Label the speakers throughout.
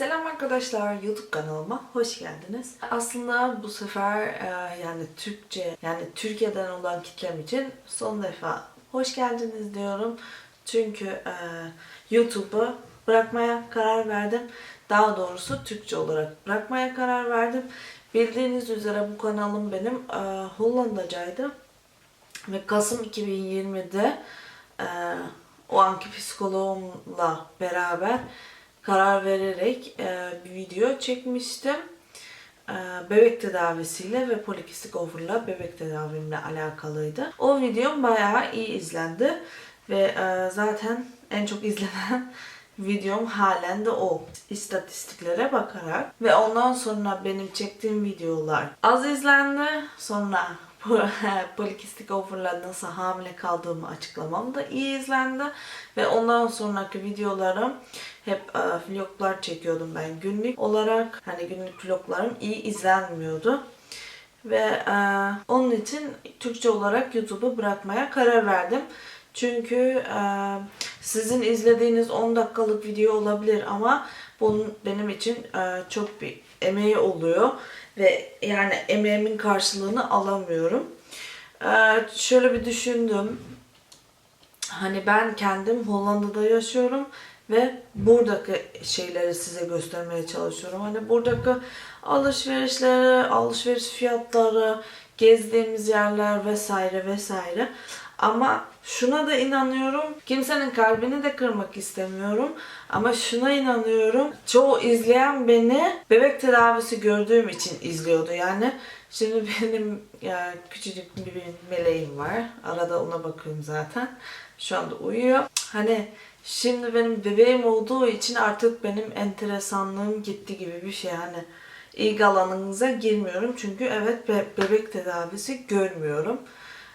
Speaker 1: Selam arkadaşlar YouTube kanalıma hoş geldiniz. Aslında bu sefer e, yani Türkçe yani Türkiye'den olan kitlem için son defa hoş geldiniz diyorum. Çünkü e, YouTube'u bırakmaya karar verdim. Daha doğrusu Türkçe olarak bırakmaya karar verdim. Bildiğiniz üzere bu kanalım benim e, Hollandacaydı. Ve Kasım 2020'de e, o anki psikoloğumla beraber karar vererek e, bir video çekmiştim. E, bebek tedavisiyle ve polikistik overla bebek tedavimle alakalıydı. O videom bayağı iyi izlendi ve e, zaten en çok izlenen videom halen de o. İstatistiklere bakarak ve ondan sonra benim çektiğim videolar az izlendi. Sonra polikistik overla nasıl hamile kaldığımı açıklamam da iyi izlendi. Ve ondan sonraki videolarım hep e, vloglar çekiyordum ben günlük olarak. Hani günlük vloglarım iyi izlenmiyordu. Ve e, onun için Türkçe olarak YouTube'u bırakmaya karar verdim. Çünkü e, sizin izlediğiniz 10 dakikalık video olabilir ama bunun benim için e, çok bir emeği oluyor ve yani emeğimin karşılığını alamıyorum. E, şöyle bir düşündüm. Hani ben kendim Hollanda'da yaşıyorum ve buradaki şeyleri size göstermeye çalışıyorum. Hani buradaki alışverişleri, alışveriş fiyatları, gezdiğimiz yerler vesaire vesaire. Ama şuna da inanıyorum. Kimsenin kalbini de kırmak istemiyorum. Ama şuna inanıyorum. Çoğu izleyen beni bebek tedavisi gördüğüm için izliyordu. Yani şimdi benim ya küçücük bir meleğim var. Arada ona bakıyorum zaten. Şu anda uyuyor. Hani şimdi benim bebeğim olduğu için artık benim enteresanlığım gitti gibi bir şey. Hani ilgi alanınıza girmiyorum. Çünkü evet be- bebek tedavisi görmüyorum.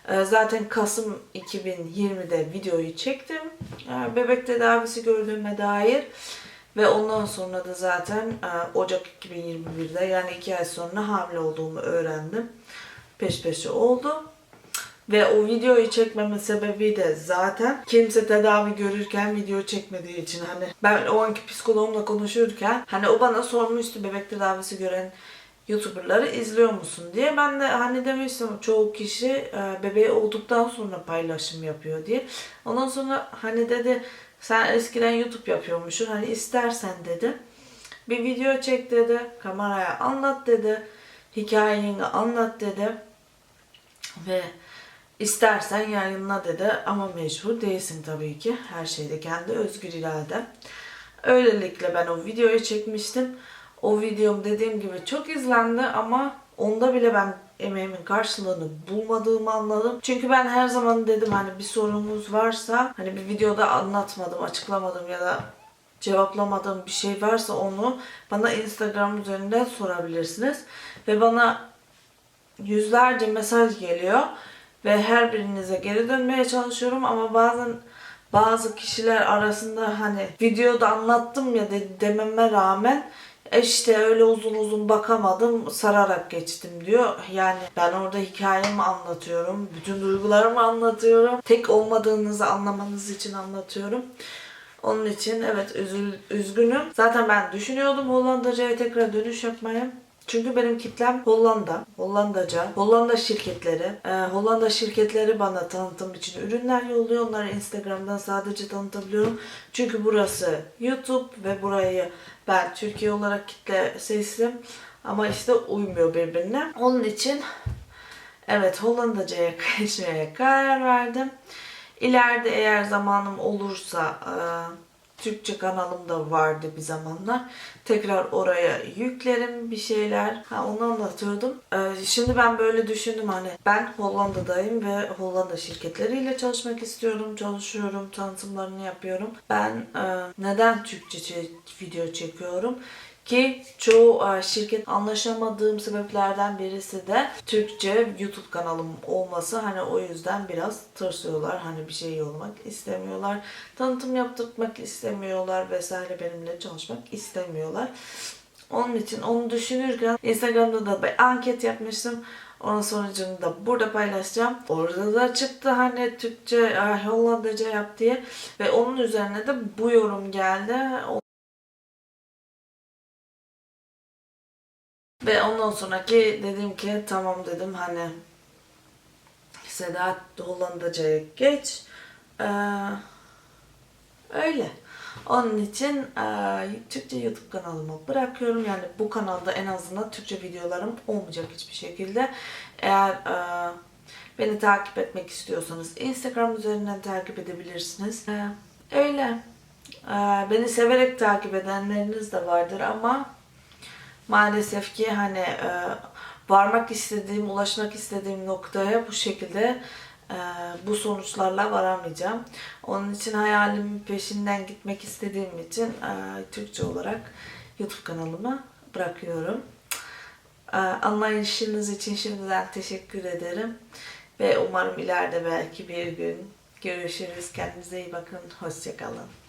Speaker 1: Ee, Zaten Kasım 2020'de videoyu çektim. Ee, Bebek tedavisi gördüğüme dair. Ve ondan sonra da zaten e, Ocak 2021'de yani iki ay sonra hamile olduğumu öğrendim. Peş peşe oldu. Ve o videoyu çekmemin sebebi de zaten kimse tedavi görürken video çekmediği için hani ben o anki psikoloğumla konuşurken hani o bana sormuştu bebek tedavisi gören YouTuber'ları izliyor musun diye. Ben de hani demiştim çoğu kişi e, bebeği olduktan sonra paylaşım yapıyor diye. Ondan sonra hani dedi sen eskiden YouTube yapıyormuşsun hani istersen dedi. Bir video çek dedi. Kameraya anlat dedi. Hikayeni anlat dedi. Ve istersen yayınla dedi ama mecbur değilsin tabii ki. Her şeyde kendi özgür irade. Öylelikle ben o videoyu çekmiştim. O videom dediğim gibi çok izlendi ama onda bile ben emeğimin karşılığını bulmadığımı anladım. Çünkü ben her zaman dedim hani bir sorunuz varsa hani bir videoda anlatmadım, açıklamadım ya da cevaplamadığım bir şey varsa onu bana Instagram üzerinden sorabilirsiniz. Ve bana yüzlerce mesaj geliyor ve her birinize geri dönmeye çalışıyorum ama bazen bazı kişiler arasında hani videoda anlattım ya de, dememe rağmen "E işte öyle uzun uzun bakamadım sararak geçtim diyor. Yani ben orada hikayemi anlatıyorum. Bütün duygularımı anlatıyorum. Tek olmadığınızı anlamanız için anlatıyorum. Onun için evet üzül, üzgünüm. Zaten ben düşünüyordum Hollandaca'ya tekrar dönüş yapmaya. Çünkü benim kitlem Hollanda, Hollandaca, Hollanda şirketleri. Ee, Hollanda şirketleri bana tanıtım için ürünler yolluyor. Onları Instagram'dan sadece tanıtabiliyorum. Çünkü burası YouTube ve burayı ben Türkiye olarak kitle seçtim. Ama işte uymuyor birbirine. Onun için evet Hollandaca'ya geçmeye karar verdim. İleride eğer zamanım olursa e, Türkçe kanalım da vardı bir zamanlar. Tekrar oraya yüklerim bir şeyler. Ha onu anlatıyordum. Ee, şimdi ben böyle düşündüm hani ben Hollanda'dayım ve Hollanda şirketleriyle çalışmak istiyorum. Çalışıyorum, tanıtımlarını yapıyorum. Ben e, neden Türkçe çe- video çekiyorum? Ki çoğu e, şirket anlaşamadığım sebeplerden birisi de Türkçe YouTube kanalım olması. Hani o yüzden biraz tırsıyorlar. Hani bir şey yollamak istemiyorlar. Tanıtım yaptırmak istemiyorlar vesaire benimle çalışmak istemiyorlar. Onun için onu düşünürken Instagram'da da bir anket yapmıştım. Onun sonucunu da burada paylaşacağım. Orada da çıktı hani Türkçe, ah, Hollandaca yap diye. Ve onun üzerine de bu yorum geldi. Ve ondan sonraki dedim ki tamam dedim hani Sedat Hollandaca'ya geç. Ee, öyle. Onun için e, Türkçe YouTube kanalımı bırakıyorum. Yani bu kanalda en azından Türkçe videolarım olmayacak hiçbir şekilde. Eğer e, beni takip etmek istiyorsanız Instagram üzerinden takip edebilirsiniz. E, öyle. E, beni severek takip edenleriniz de vardır ama maalesef ki hani e, varmak istediğim, ulaşmak istediğim noktaya bu şekilde e, bu sonuçlarla varamayacağım. Onun için hayalimin peşinden gitmek istediğim için e, Türkçe olarak YouTube kanalımı bırakıyorum. E, anlayışınız için şimdiden teşekkür ederim. Ve umarım ileride belki bir gün görüşürüz. Kendinize iyi bakın. Hoşçakalın.